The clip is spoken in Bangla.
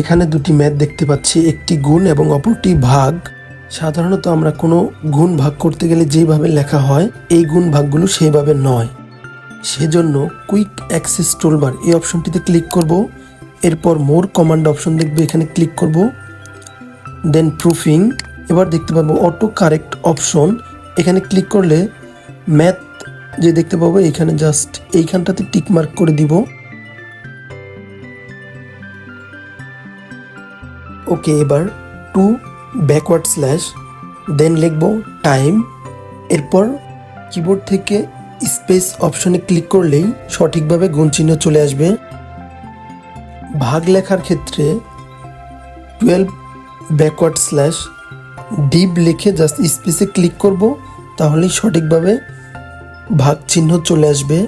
এখানে দুটি ম্যাথ দেখতে পাচ্ছি, একটি গুণ এবং অপরটি ভাগ। সাধারণত আমরা কোনো গুণ ভাগ করতে গেলে যেভাবে লেখা হয়, এই গুণ ভাগগুলো সেইভাবে নয়। সেজন্য কুইক অ্যাক্সেস টুলবার এই অপশনটিতে ক্লিক করব, এরপর মোর কমান্ড অপশন দেখবে, এখানে ক্লিক করব। দেন প্রুফিং, এবার দেখতে পাবো অটো কারেক্ট অপশন। এখানে ক্লিক করলে ম্যাথ যে দেখতে পাবো, এখানে জাস্ট এইখানটাতে টিক মার্ক করে দিব। ওকে এবার টু ব্যাকওয়ার্ড স্ল্যাশ দেন লিখব টাইম এরপর কিবোর্ড থেকে স্পেস অপশনে ক্লিক করলেই সঠিকভাবে গুণ চিহ্ন চলে আসবে। ভাগ লেখার ক্ষেত্রে টুয়েলভ ব্যাকওয়ার্ড স্ল্যাশ ডিপ লিখে জাস্ট স্পেসে ক্লিক করব, তাহলেই সঠিকভাবে ভাগ চিহ্ন চলে আসবে।